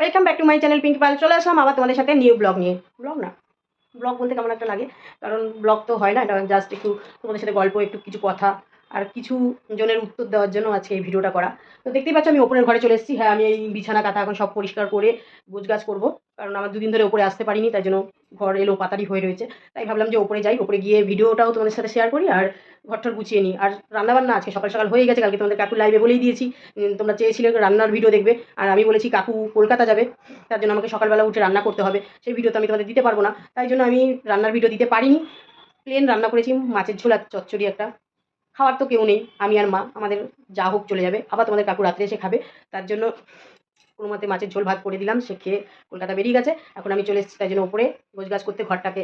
Welcome back to my channel Pinki Pal চলে আসলাম আবার তোমাদের সাথে নিউ ব্লগ নিয়ে। ব্লগ না ব্লগ বলতে কেমন একটা লাগে, কারণ ব্লগ তো হয় না, এটা জাস্ট একটু তোমাদের সাথে গল্প, একটু কিছু কথা, আর কিছু জনের উত্তর দেওয়ার জন্য আজকে এই ভিডিওটা করা। তো দেখতেই পাচ্ছ আমি ওপরের ঘরে চলে এসেছি। হ্যাঁ আমি এই বিছানা, কাঁথা, এখন সব পরিষ্কার করে গোছগাছ করব, কারণ আমার দুদিন ধরে ওপরে আসতে পারিনি, তাই জন্য ঘর এলো পাতারি হয়ে রয়েছে। তাই ভাবলাম যে ওপরে যাই, ওপরে গিয়ে ভিডিওটাও তোমাদের সাথে শেয়ার করি আর ঘরটার গুছিয়ে নিই। আর রান্নাবান্না আজকে সকাল সকাল হয়ে গেছে, কালকে তোমাদের কাকু লাইভে বলেই দিয়েছি। তোমরা চেয়েছিলে রান্নার ভিডিও দেখবে। আর আমি বলেছি কাকু কলকাতা যাবে, তার জন্য আমাকে সকালবেলা উঠে রান্না করতে হবে। সেই ভিডিও তো আমি তোমাদের দিতে পারব না। তাই জন্য আমি রান্নার ভিডিও দিতে পারিনি। প্লেন রান্না করেছি, মাছের ঝোল চচ্চড়ি একটা। খাওয়ার তো কেউ নেই, আমি আর মা, আমাদের যা হোক চলে যাবে। আবার তোমাদের কাকু রাত্রে এসে খাবে। তার জন্য কোনো মতে মাছের ঝোল ভাত করে দিলাম, সে খেয়ে কলকাতা বেরিয়ে গেছে। এখন আমি চলে এসেছি তাই জন্য ওপরে। গাছ করতে ঘরটাকে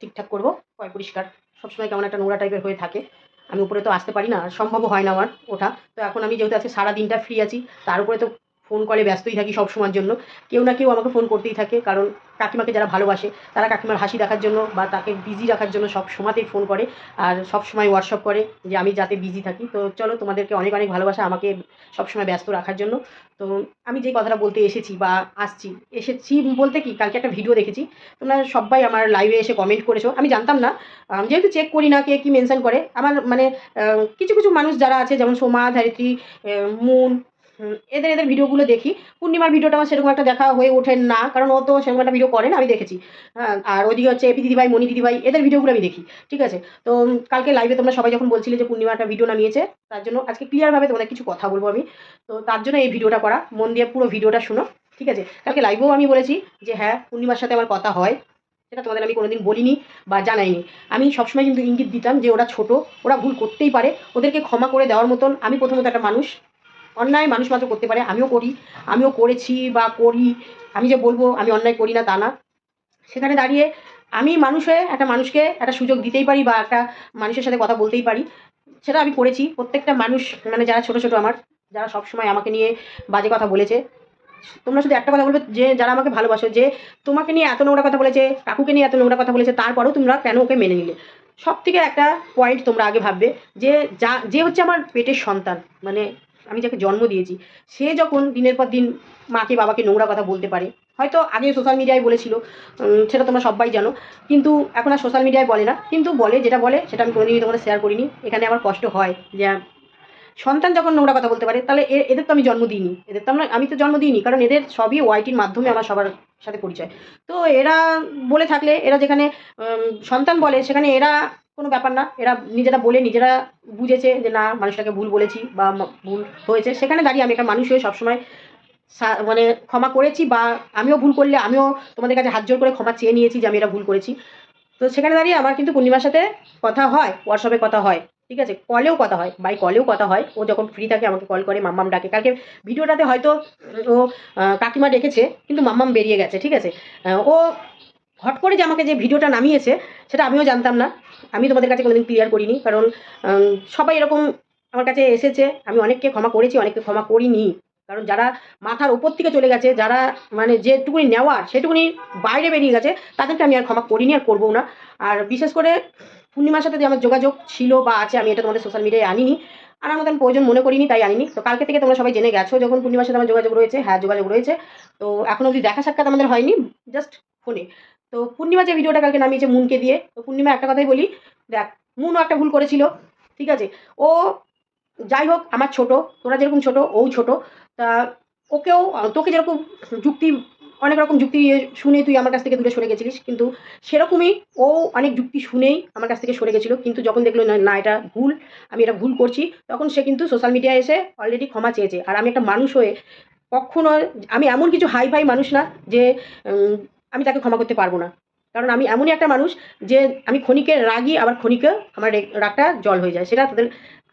ঠিকঠাক করব, পয় পরিষ্কার। সবসময় কেমন একটা নোংরা টাইপের হয়ে থাকে। আমি উপরে তো আসতে পারি না, আর সম্ভবও হয় না আমার ওঠা। তো এখন আমি যেহেতু আজকে সারাদিনটা ফ্রি আছি, তার উপরে তো ফোন কলে ব্যস্তই থাকি সব সময়ের জন্য। কেউ না কেউ আমাকে ফোন করতেই থাকে, কারণ কাকিমাকে যারা ভালোবাসে, তারা কাকিমার হাসি দেখার জন্য বা তাকে বিজি রাখার জন্য সব সময়তেই ফোন করে আর সব সময় হোয়াটসঅ্যাপ করে যে আমি যাতে বিজি থাকি। তো চলো, তোমাদেরকে অনেক অনেক ভালোবাসা আমাকে সব সময় ব্যস্ত রাখার জন্য। তো আমি যে কথাটা বলতে এসেছি বা আসছি, এসেছি বলতে কি, কালকে একটা ভিডিও দেখেছি। তোমরা সবাই আমার লাইভে এসে কমেন্ট করেছ। আমি জানতাম না যেহেতু চেক করি না কে কী মেনশন করে, আমার মানে কিছু কিছু মানুষ যারা আছে, যেমন সোমা, ধারিত্রী মুন এদের এদের ভিডিওগুলো দেখি। পূর্ণিমার ভিডিওটা আমার সেরকম একটা দেখা হয়ে ওঠে না, কারণ ও তো সেরকম একটা ভিডিও করে না, আমি দেখেছি। হ্যাঁ আর ওইদিকে হচ্ছে এপি দিদিভাই, মণি দিদিভাই, এদের ভিডিওগুলো আমি দেখি, ঠিক আছে? তো কালকে লাইভে তোমরা সবাই যখন বলছিলে যে পূর্ণিমা একটা ভিডিও নামিয়েছে, তার জন্য আজকে ক্লিয়ারভাবে তোমাদের কিছু কথা বলব আমি। তো, তার জন্য এই ভিডিওটা করা, মন দিয়ে পুরো ভিডিওটা শুনো, ঠিক আছে? কালকে লাইভেও আমি বলেছি যে হ্যাঁ পূর্ণিমার সাথে আমার কথা হয়, সেটা তোমাদের আমি কোনোদিন বলিনি বা জানাইনি। আমি সবসময় কিন্তু ইঙ্গিত দিতাম যে ওরা ছোট, ওরা ভুল করতেই পারে, ওদেরকে ক্ষমা করে দেওয়ার মতন আমি প্রথমত একটা মানুষ অন্যায় মানুষ মাত্র করতে পারে, আমিও করি, আমিও করেছি বা করি, আমি যে বলব আমি অন্যায় করি না তা না। সেখানে দাঁড়িয়ে আমি মানুষ একটা মানুষকে একটা সুযোগ দিতেই পারি বা একটা মানুষের সাথে কথা বলতেই পারি, সেটা আমি করেছি। প্রত্যেকটা মানুষ মানে যারা ছোট ছোট আমার, যারা সবসময় আমাকে নিয়ে বাজে কথা বলেছে, তোমরা শুধু একটা কথা বলবে যে, যারা আমাকে ভালোবাসো, যে তোমাকে নিয়ে এত নোংরা কথা বলেছে, কাকুকে নিয়ে এত নোংরা কথা বলেছে, তারপরেও তোমরা কেন ওকে মেনে নিলে? সব থেকে একটা পয়েন্ট তোমরা আগে ভাববে যে, যা, যে হচ্ছে আমার পেটের সন্তান মানে আমি যাকে জন্ম দিয়েছি, সে যখন দিনের পর দিন মাকে, বাবাকে নোংরা কথা বলতে পারে, হয়তো আগে সোশ্যাল মিডিয়ায় বলেছিল সেটা তোমরা সবাই জানো, কিন্তু এখন আর সোশ্যাল মিডিয়ায় বলে না, কিন্তু বলে, যেটা বলে, সেটা আমি কোনোদিনই তোমরা শেয়ার করিনি, এখানে আমার কষ্ট হয় যে, সন্তান যখন নোংরা কথা বলতে পারে, তাহলে এদের তো আমি জন্ম দিইনি, এদের তো আমরা, আমি তো জন্ম দিইনি, কারণ এদের সবই ওয়াইটির মাধ্যমে আমার সবার সাথে পরিচয়। তো এরা বলে থাকলে, এরা যেখানে সন্তান বলে, সেখানে এরা কোনো ব্যাপার না। এরা নিজেরা বলে নিজেরা বুঝেছে যে না, মানুষটাকে ভুল বলেছি বা ভুল হয়েছে। সেখানে দাঁড়িয়ে আমি একটা মানুষ হয়ে সবসময় মানে ক্ষমা করেছি বা আমিও ভুল করলে আমিও তোমাদের কাছে হাত জোর করে ক্ষমা চেয়ে নিয়েছি যে আমি এটা ভুল করেছি। তো সেখানে দাঁড়িয়ে আমার কিন্তু পূর্ণিমার সাথে কথা হয় হোয়াটসঅ্যাপে কথা হয়, ঠিক আছে? কলেও কথা হয় বাই কলেও কথা হয়। ও যখন ফ্রি থাকে আমাকে কল করে, মাম্মাম ডাকে। কালকে ভিডিওটাতে হয়তো ও কাকিমা ডেকেছে, কিন্তু মাম্মাম বেরিয়ে গেছে, ঠিক আছে? ও হট করে যে আমাকে যে ভিডিওটা নামিয়েছে, সেটা আমিও জানতাম না। আমি তোমাদের কাছে কোনোদিন ক্লিয়ার করিনি, কারণ সবাই এরকম আমার কাছে এসেছে। আমি অনেককে ক্ষমা করেছি, অনেককে ক্ষমা করিনি। কারণ যারা মাথার ওপর থেকে চলে গেছে, যারা মানে যেটুকুনি নেওয়ার, সেটুকুনি বাইরে বেরিয়ে গেছে, তাদেরকে আমি আর ক্ষমা করিনি, আর করব না। আর বিশেষ করে পূর্ণিমার সাথে যে আমার যোগাযোগ ছিল বা আছে, আমি এটা তোমাদের সোশ্যাল মিডিয়ায় আনিনি। আনার মতন প্রয়োজন মনে করিনি, তাই আনিনি। তো কালকে থেকে তোমরা সবাই জেনে গেছো, যখন পূর্ণিমার সাথে আমার যোগাযোগ রয়েছে হ্যাঁ যোগাযোগ রয়েছে। তো এখনও অবধি দেখা সাক্ষাৎ আমাদের হয়নি জাস্ট ফোনে তো পূর্ণিমা যে ভিডিওটা কালকে নামিয়েছে মুনকে দিয়ে, তো পূর্ণিমা একটা কথাই বলি, দেখ, মুনও একটা ভুল করেছিল, ঠিক আছে? ও যাই হোক, আমার ছোট, তোরা যেরকম ছোট, ও ছোট, তা ওকেও, তোকে যেরকম যুক্তি, অনেক রকম যুক্তি শুনে তুই আমার কাছ থেকে দূরে সরে গেছিলিস, কিন্তু সেরকমই ও অনেক যুক্তি শুনেই আমার কাছ থেকে সরে গেছিল, কিন্তু যখন দেখল, না এটা ভুল, আমি এটা ভুল করছি, তখন সে কিন্তু সোশ্যাল মিডিয়ায় এসে অলরেডি ক্ষমা চেয়েছে। আর আমি একটা মানুষ হয়ে কখনো, আমি এমন কিছু হাই ফাই মানুষ না যে আমি তাকে ক্ষমা করতে পারব না। কারণ আমি এমনই একটা মানুষ যে আমি ক্ষণিকে রাগি, আবার ক্ষণিকে আমার রাগটা জল হয়ে যায়। সেটা তোদের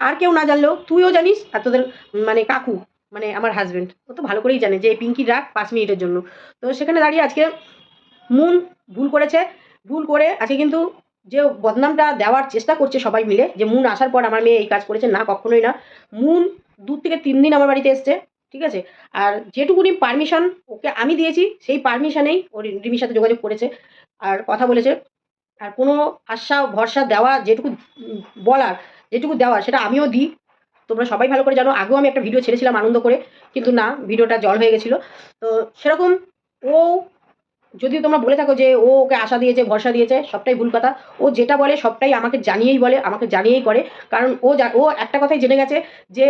আর কেউ না জানলেও, তুইও জানিস, আর তোদের মানে কাকু মানে আমার হাজব্যান্ড ও তো ভালো করেই জানে যে পিঙ্কি রাগ পাঁচ মিনিটের জন্য। তো সেখানে দাঁড়িয়ে আজকে মুন ভুল করেছে। ভুল করে আজকে কিন্তু যে বদনামটা দেওয়ার চেষ্টা করছে সবাই মিলে, যে মুন আসার পর আমার মেয়ে এই কাজ করেছে, না কখনোই না। মুন দু থেকে তিন দিন আমার বাড়িতে এসছে। ঠিক আছে? আর যেটুকুনি পারমিশন ওকে আমি দিয়েছি, সেই পারমিশনেই ও রিমির সাথে যোগাযোগ করেছে আর কথা বলেছে। আর কোনো আশা, ভরসা দেওয়া যেটুকু বলার, যেটুকু দেওয়া সেটা আমিও দিই। তোমরা সবাই ভালো করে জানো, আগেও আমি একটা ভিডিও ছেড়েছিলাম আনন্দ করে, কিন্তু না ভিডিওটা জল হয়ে গেছিল। তো সেরকম ও যদিও তোমরা বলে থাকো যে ও ওকে আশা দিয়েছে, ভরসা দিয়েছে, সবটাই ভুল কথা। ও যেটা বলে সবটাই আমাকে জানিয়েই বলে, আমাকে জানিয়েই করে। কারণ ও ও একটা কথাই জেনে গেছে যে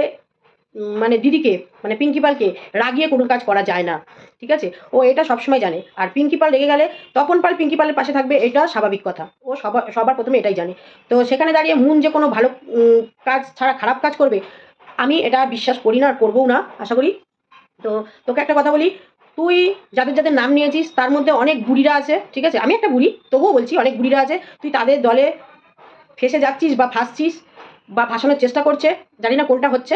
মানে দিদিকে মানে পিঙ্কি পালকে রাগিয়ে কোনো কাজ করা যায় না, ঠিক আছে? ও এটা সবসময় জানে। আর পিঙ্কি পাল রেগে গেলে তখন পাল পিঙ্কি পালের পাশে থাকবে, এটা স্বাভাবিক কথা। ও সবার সবার প্রথমে এটাই জানে। তো সেখানে দাঁড়িয়ে মুন যে কোনো ভালো কাজ ছাড়া খারাপ কাজ করবে, আমি এটা বিশ্বাস করি না আর করবও না, আশা করি। তো তোকে একটা কথা বলি, তুই যাদের যাদের নাম নিয়েছিস, তার মধ্যে অনেক বুড়িরা আছে, ঠিক আছে? আমি একটা বুড়ি, তবুও বলছি অনেক বুড়িরা আছে। তুই তাদের দলে ফেসে যাচ্ছিস বা ফাঁসছিস বা ফাঁসানোর চেষ্টা করছে, জানি না কোনটা হচ্ছে।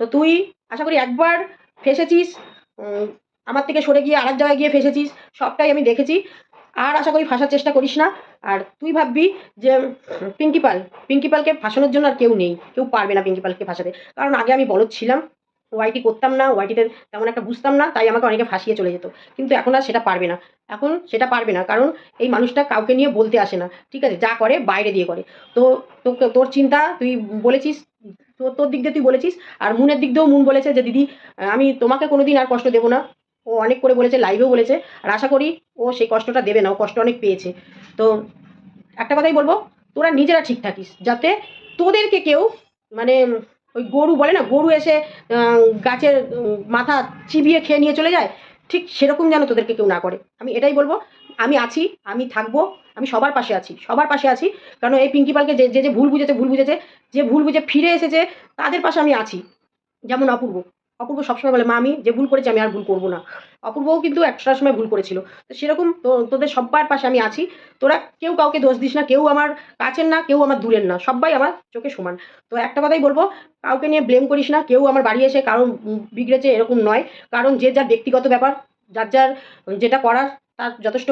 তো তুই আশা করি একবার ফেসেছিস আমার থেকে সরে গিয়ে আরেক জায়গায় গিয়ে ফেসেছিস, সবটাই আমি দেখেছি। আর আশা করি ফাঁসার চেষ্টা করিস না। আর তুই ভাববি যে পিঙ্কিপাল পিঙ্কি পাল, পিঙ্কি পালকে ফাঁসানোর জন্য আর কেউ নেই, কেউ পারবে না পিঙ্কিপালকে ফাঁসাতে। কারণ আগে আমি বলদ ছিলাম। ওয়াইটি করতাম না ওয়াইটিতে তেমন একটা বুঝতাম না, তাই আমাকে অনেকে ফাঁসিয়ে চলে যেত। কিন্তু এখন আর সেটা পারবে না। এখন সেটা পারবে না, কারণ এই মানুষটা কাউকে নিয়ে বলতে আসে না। ঠিক আছে, যা করে বাইরে দিয়ে করে। তো তোকে, তোর চিন্তা তুই বলেছিস, তোর তোর দিক দিয়ে তুই বলেছিস, আর মুনের দিক দিয়েও মুন বলেছে যে, দিদি, আমি তোমাকে কোনো দিন আর কষ্ট দেবো না। ও অনেক করে বলেছে লাইভেও বলেছে, আর আশা করি ও সেই কষ্টটা দেবে না, ও কষ্ট অনেক পেয়েছে। তো একটা কথাই বলব, তোরা নিজেরা ঠিক থাকিস, যাতে তোদেরকে কেউ মানে ওই গরু বলে না, গরু এসে গাছের মাথা চিবিয়ে খেয়ে নিয়ে চলে যায়? ঠিক সেরকম যেন তোদেরকে কেউ না করে। আমি এটাই বলব, আমি আছি, আমি থাকব, আমি সবার পাশে আছি, সবার পাশে আছি। কারণ এই পিঙ্কি পালকে যে যে যে ভুল বুঝেছে ভুল বুঝেছে, যে ভুল বুঝে ফিরে এসেছে, তাদের পাশে আমি আছি। যেমন অপূর্ব। অপূর্ব সবসময় বলে, মা, আমি যে ভুল করেছি আমি আর ভুল করব না। অপূর্বও কিন্তু একটা সময় ভুল করেছিল। তো সেরকম তো, তোদের সব্বার পাশে আমি আছি। তোরা কেউ কাউকে দোষ দিস না, কেউ আমার কাছের না, কেউ আমার দূরের না সবাই আমার চোখে সমান। তো একটা কথাই বলব, কাউকে নিয়ে ব্লেম করিস না, কেউ আমার বাড়ি এসে কারণ বিগড়েছে এরকম নয়। কারণ যে যার ব্যক্তিগত ব্যাপার, যার যার যেটা করার, তার যথেষ্ট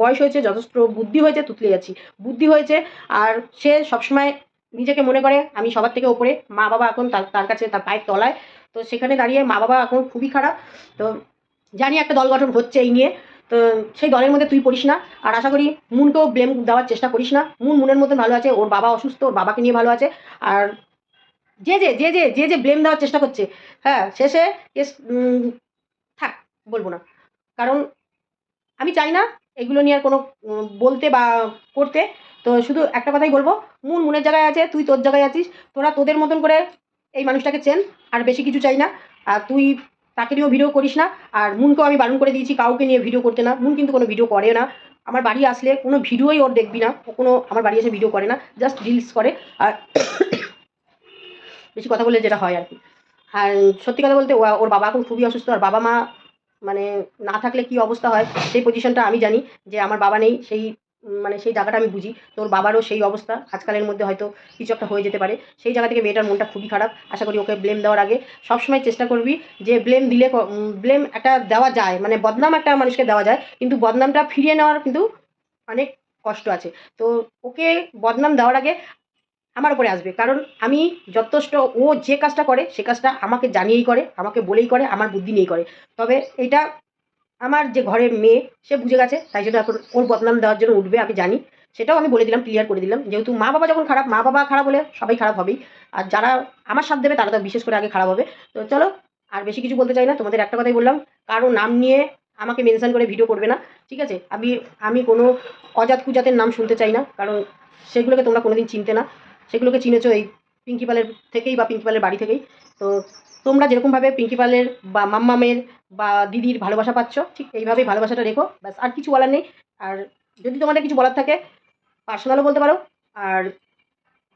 বয়স হয়েছে, যথেষ্ট বুদ্ধি হয়েছে, তুতলে যাচ্ছি। বুদ্ধি হয়েছে, আর সে সবসময় নিজেকে মনে করে, আমি সবার থেকে ওপরে মা বাবা এখন তার তার কাছে, তার পায়ের তলায়। তো সেখানে দাঁড়িয়ে মা বাবা এখন খুবই খারাপ। তো জানি একটা দল গঠন হচ্ছে এই নিয়ে। তো সেই দলের মধ্যে তুই পড়িস না। আর আশা করি মুনকেও ব্লেম দেওয়ার চেষ্টা করিস না। মুন মুনের মতন ভালো আছে, ওর বাবা অসুস্থ, ওর বাবাকে নিয়ে ভালো আছে। আর যে যে যে যে যে যে ব্লেম দেওয়ার চেষ্টা করছে হ্যাঁ শেষে থাক, বলব না। কারণ আমি চাই না এগুলো নিয়ে আর কোনো বলতে বা করতে। তো শুধু একটা কথাই বলব, মুন মুনের জায়গায় আছে, তুই তোর জায়গায় আছিস। তোরা তোদের মতন করে এই মানুষটাকে চেন, আর বেশি কিছু চাই না। আর তুই তাকে নিয়েও ভিডিও করিস না, আর মুনকেও আমি বারণ করে দিয়েছি, কাউকে নিয়ে ভিডিও করতে না। মুন কিন্তু কোনো ভিডিও করে না। আমার বাড়ি আসলে কোনো ভিডিওই ওর দেখবি না। ও কোনো আমার বাড়ি এসে ভিডিও করে না জাস্ট রিলস করে। আর বেশি কথা বললে যেটা হয় আর কি। আর সত্যি কথা বলতে ওর বাবা এখন খুবই অসুস্থ। আর বাবা মা মানে না থাকলে কি অবস্থা হয়, সেই পজিশনটা আমি জানি যে আমার বাবা নেই, সেই মানে সেই জায়গাটা আমি বুঝি। তোর বাবারও সেই অবস্থা। আজকালের মধ্যে হয়তো কিছু একটা হয়ে যেতে পারে। সেই জায়গা থেকে মেয়েটার মনটা খুবই খারাপ। আশা করি ওকে ব্লেম দেওয়ার আগে সবসময় চেষ্টা করবি যে ব্লেম দিলে ব্লেম একটা দেওয়া যায়। মানে বদনাম একটা মানুষকে দেওয়া যায়। কিন্তু বদনামটা ফিরিয়ে নেওয়ার কিন্তু অনেক কষ্ট আছে। তো ওকে বদনাম দেওয়ার আগে আমার উপরে আসবে। কারণ আমি যথেষ্ট, ও যে কাজটা করে, সে কাজটা আমাকে জানিয়েই করে, আমাকে বলেই করে, আমার বুদ্ধি নিয়েই করে। তবে এটা আমার যে ঘরের মেয়ে, সে বুঝে গেছে, তাই জন্য এখন ওর বদনাম দেওয়ার জন্য উঠবে, আমি জানি। সেটাও আমি বলে দিলাম ক্লিয়ার করে দিলাম। যেহেতু মা বাবা যখন খারাপ, মা বাবা খারাপ হলে সবাই খারাপ হবেই। আর যারা আমার সাথ দেবে, তারা তো বিশেষ করে আগে খারাপ হবে। তো চলো, আর বেশি কিছু বলতে চাই না, তোমাদের একটা কথাই বললাম, কারও নাম নিয়ে আমাকে মেনশন করে ভিডিও করবে না, ঠিক আছে? আমি আমি কোনো অজাত কুজাতের নাম শুনতে চাই না, কারণ সেগুলোকে তোমরা কোনোদিন চিনতে না। সেগুলোকে চিনেছো এই পিঙ্কিপালের থেকেই বা পিঙ্কিপালের বাড়ি থেকেই। তো তোমরা যেরকমভাবে প্রিন্সিপালের বা মাম্মামের বা দিদির ভালোবাসা পাচ্ছ, ঠিক এইভাবেই ভালোবাসাটা রেখো। ব্যাস, আর কিছু বলার নেই। আর যদি তোমাদের কিছু বলার থাকে পার্সোনালও বলতে পারো, আর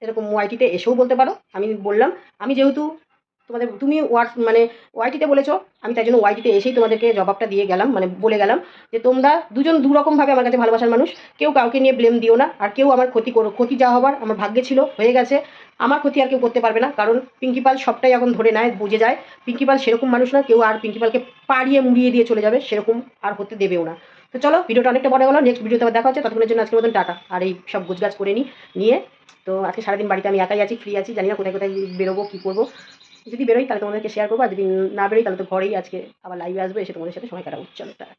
এরকম ওয়াইটিতে এসেও বলতে পারো, আমি বললাম। আমি যেহেতু তোমাদের, তুমি ওয়াট মানে ওয়াইটিতে বলেছ, আমি তাই জন্য ওয়াইটিতে এসেই তোমাদেরকে জবাবটা দিয়ে গেলাম মানে বলে গেলাম যে তোমরা দুজন দু রকমভাবে আমার কাছে ভালোবাসার মানুষ, কেউ কাউকে নিয়ে ব্লেম দিও না, আর কেউ আমার ক্ষতি করো, ক্ষতি যা হবার আমার ভাগ্যে ছিল, হয়ে গেছে, আমার ক্ষতি আর কেউ করতে পারবে না, কারণ পিঙ্কিপাল সবটাই এখন ধরে নেয়, বুঝে যায় পিঙ্কিপাল সেরকম মানুষ না, কেউ আর পিঙ্কিপালকে পাড়িয়ে মুড়িয়ে দিয়ে চলে যাবে, সেরকম আর হতে দেবেও না। তো চলো, ভিডিওটা অনেকটা বড় গেলো নেক্সট ভিডিওতে আবার দেখা হচ্ছে, ততক্ষণের জন্য আজকের মতন টাটা, আর এই সব গুজগাছ করে নিই নিয়ে, তো আজকে সারাদিন বাড়িতে আমি একাই আছি ফ্রি আছি, জানি না কোথায় কোথায় বেরোবো, কী করব যদি বেরোই তাহলে তোমাদেরকে শেয়ার করব, আর যদি না বেরোই তাহলে তো ঘরেই আজকে আবার লাইভে আসব, এসে তোমাদের সাথে সময় কাটাবো। চলো, টাটা।